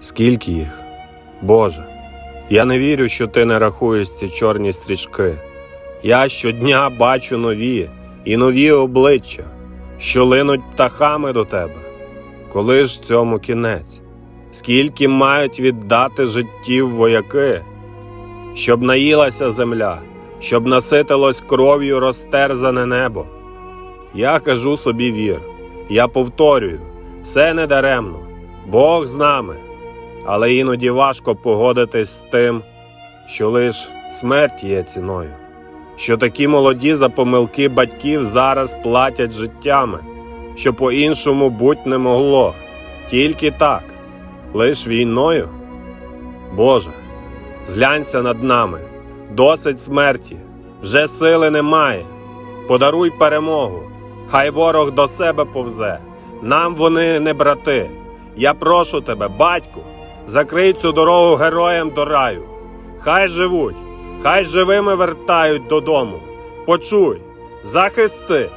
Скільки їх? Боже, я не вірю, що ти не рахуєш ці чорні стрічки. Я щодня бачу нові і нові обличчя, що линуть птахами до тебе. Коли ж цьому кінець? Скільки мають віддати життів вояки, щоб наїлася земля, щоб наситилось кров'ю розтерзане небо? Я кажу собі вір, я повторюю, все не даремно, Бог з нами. Але іноді важко погодитись з тим, що лиш смерть є ціною, що такі молоді за помилки батьків зараз платять життями, що по-іншому будь не могло, тільки так, лиш війною. Боже, зглянься над нами, досить смерті, вже сили немає. Подаруй перемогу, хай ворог до себе повзе, нам вони не брати. Я прошу тебе, батьку, закрий цю дорогу героям до раю. Хай живуть, хай живими вертають додому. Почуй, захисти,